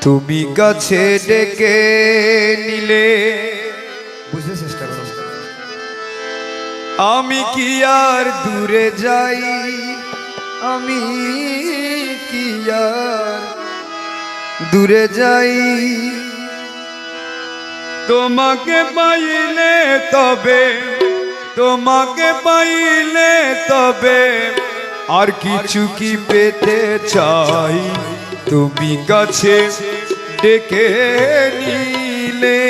তুমি কাছে ডেকে নিলে। বুঝতে চেষ্টা করো। আমি কি আর দূরে যাই? আমি কি আর দূরে যাই? তোমাকে পাইলে তবে, তোমাকে পাইলে তবে আর কিছু কি পেতে চাই? তুমি কাছে ডেকে নিলে,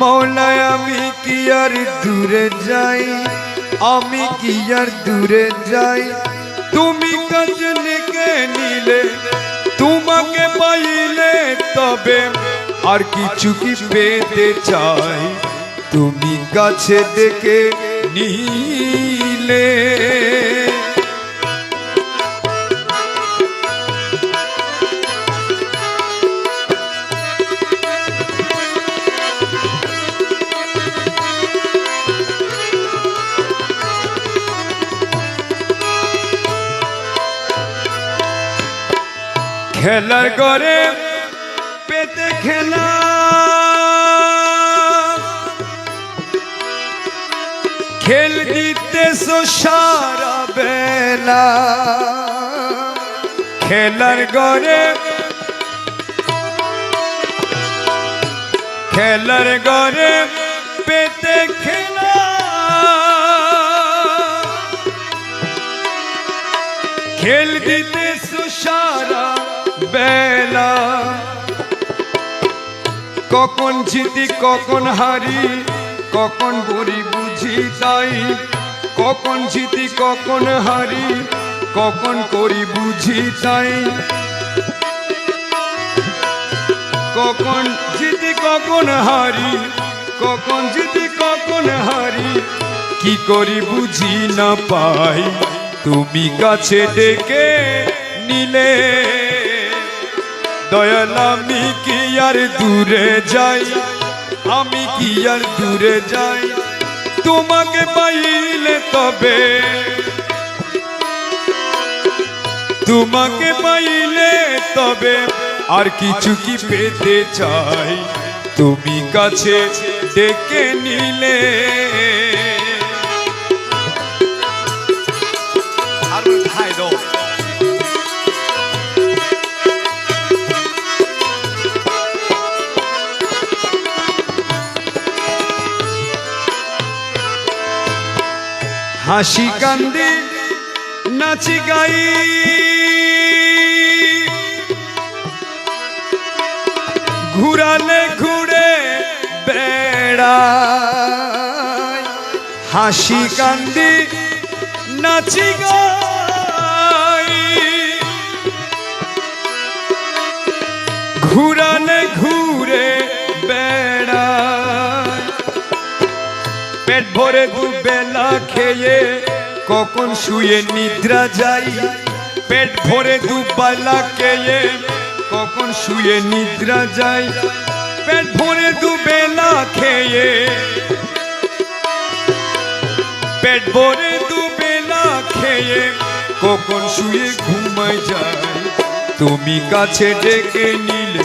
মৌলায় আমি কি আর দূরে যাই? আমি কি আর দূরে যাই? তুমি কাছে ডেকে নিলে, তোমাকে পাইলে তবে আর কিছু কি পেতে চাই? তুমি কাছে ডেকে নিলে। খেলার ঘরে পেতে খেলা খেল দিতে সারা বেলা। খেলার ঘরে খেলার ঘরে পেতে খেলা খেল দিতে কখন জিতি, কখন হারি, কখন বড়ি বুঝি তাই। কখন জিতি, কখন হারি, কখন করি বুঝি তাই। কখন জিতি, কখন হারি, কখন জিতি, কখন হারি, কি করি বুঝি না পাই। তুমি কাছে ডেকে নিলে। দয়াল, আমি কি আর দূরে যাই? আমি কি আর দূরে যাই? তোমাকে পাইলে তবে। তোমাকে পাইলে তবে। আর কিছু কি পেতে চাই? তুমি কাছে ডেকে নিলে। হাসি কান্দি নাচি গাই। ঘুরালে ঘুরে বেড়ায়। হাসি কান্দি নাচি গাই। ঘুরে ভরে দুবেলা খেয়ে কখন শুয়ে নিদ্রা যাই পেট ভরে দুবেলা খেয়ে কখন শুয়ে নিদ্রা যাই পেট ভরে দুবেলা খেয়ে পেট ভরে দুবেলা খেয়ে কখন শুয়ে ঘুমাই যাই তুমি কাছে ডেকে নিলে,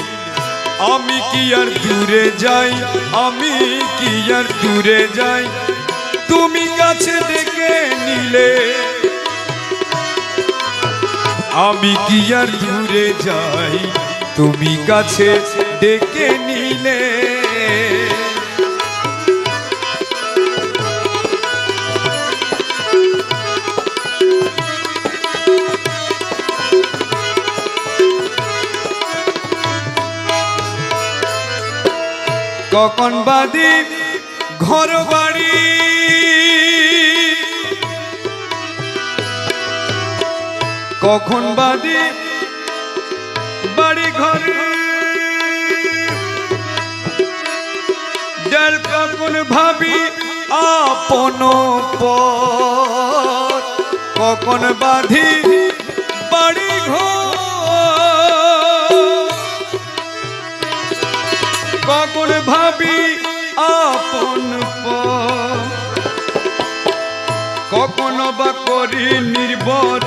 আমি কি আর দূরে যাই? আমি কি আর দূরে যাই? তুমি কাছে ডেকে নিলে। আমি কি আর দূরে যাই? তুমি কাছে ডেকে নিলে। কখন বাদি ঘর বাড়ি কখন বাদি বাড়ি ঘরে? যার কখন ভাবি আপন কখন বাধি বাড়ি ঘর? কখন ভাবি আপন। কখনো বা করি নির্ভর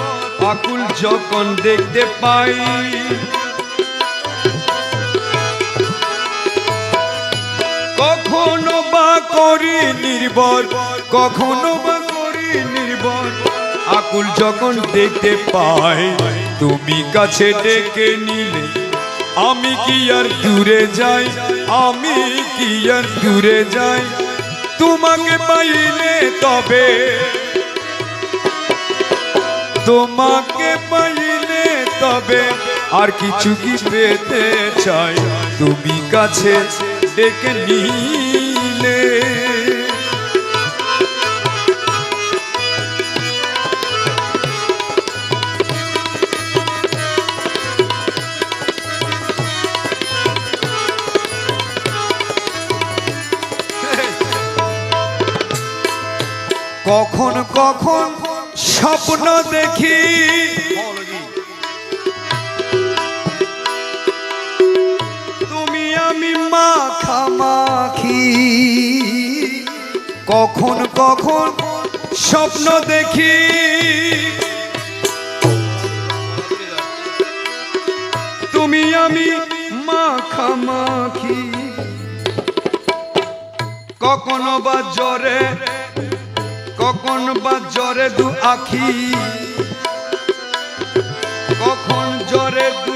আকুল যখন দেখতে পাই। কখনো বা করি নির্ভর কখনো বা করি নির্ভর আকুল যখন দেখতে পাই, তুমি কাছে ডেকে নিলে, আমি কি আর দূরে যাই, আমি কি আর দূরে যাই, তোমাকে পাইলে তবে তোমাকে পাইলে তবে আর কিছু কি পেতে চাই? তুমি কাছে ডেকে নিলে। কখন কখন স্বপ্ন দেখি। তুমি আমি মাখামাখি কখন কখন স্বপ্ন দেখি। তুমি আমি মাখামাখি কখনো বা জ্বরে কখন বা জ্বরে দু আখি? কখন জ্বরে দু?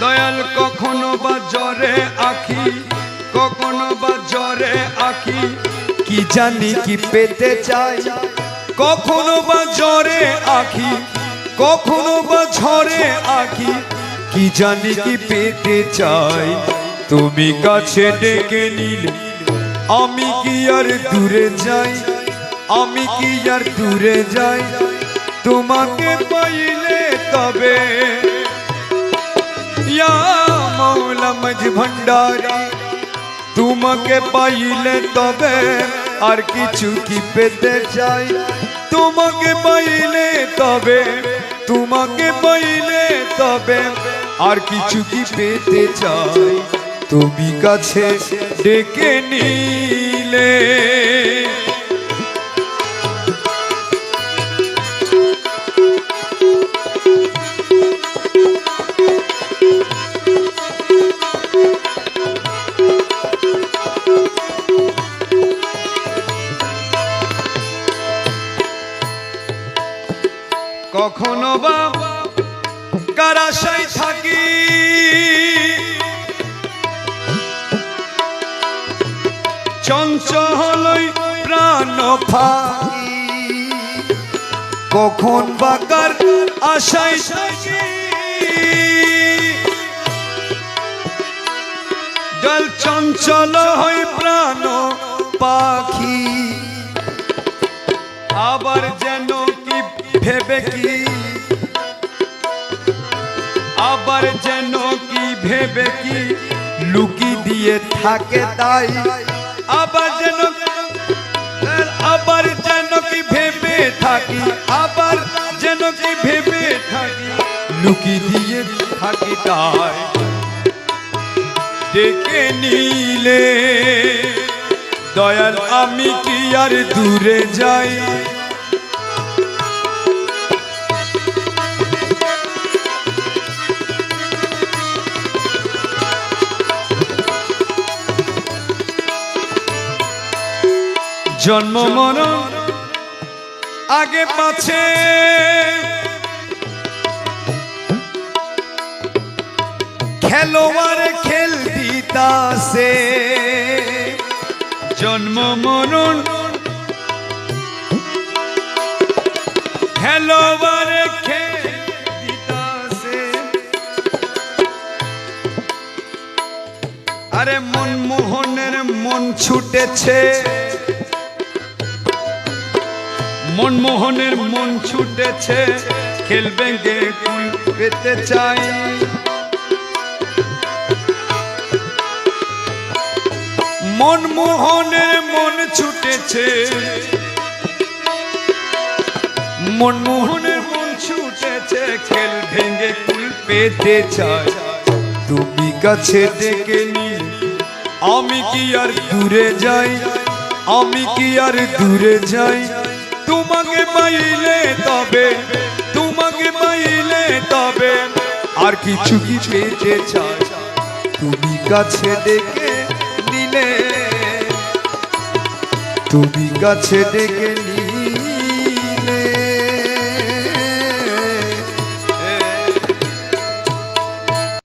দয়াল কখনো বা জ্বরে আখি? কখনো বা জ্বরে আখি? কি জানি কি পেতে চাই? কখনো বা জ্বরে আখি? কখনো বা ঝরে আখি? কি জানি কি পেতে চাই? তুমি কাছে ডেকে নিলে আমি কি আর দূরে যাই? আমি কি আর দূরে যাই? তোমাকে পাইলে তবে। মৌলা তোমাকে পাইলে তবে। আর কিছু কি পেতে চাই? তোমাকে পাইলে তবে। তোমাকে পাইলে তবে। আর কিছু কি পেতে চাই? তুমি কাছে ডেকে নিলে। কখনো বা কারাশাই থাকি? চঞ্চলই প্রাণ ফাঁকি কখন বাকার আশাই থাকি? জল চঞ্চল হই প্রাণ পাখি। আবার যেন কি ভেবে কি আবার যেন কি ভেবে কি লুকি দিয়ে থাকে তাই। আবার যেন আবার যেন কি ভেবে থাকি, আবার যেন কি ভেবে থাকি, লুকি দিয়ে থাকি তাই। ডেকে নিলে দয়াল আমি কি আর দূরে যাই? জন্ম মরণ আগে পাছে খেলোয়াড় খেল দিতাসে জন্ম মরণ খেলোয়াড় খেল আরে মনমোহনের মন ছুটেছে। মনমোহনের মন ছুটেছে খেলবে গে কুল পেতে চাই। মনমোহনের মন ছুটেছে, মনমোহনের মন ছুটেছে, খেল ভেঙে কুল পেতে চাই। তুমি কাছে ডেকে নিয়ে, আমি কি আর দূরে যাই? আমি কি আর দূরে যাই? পাইলে তবে, তোমাকে মাইলে তবে, আর কিছু কি পেতে চাই? তুমি কাছে ডেকে নিলে। তুমি কাছে ডেকে নিলে।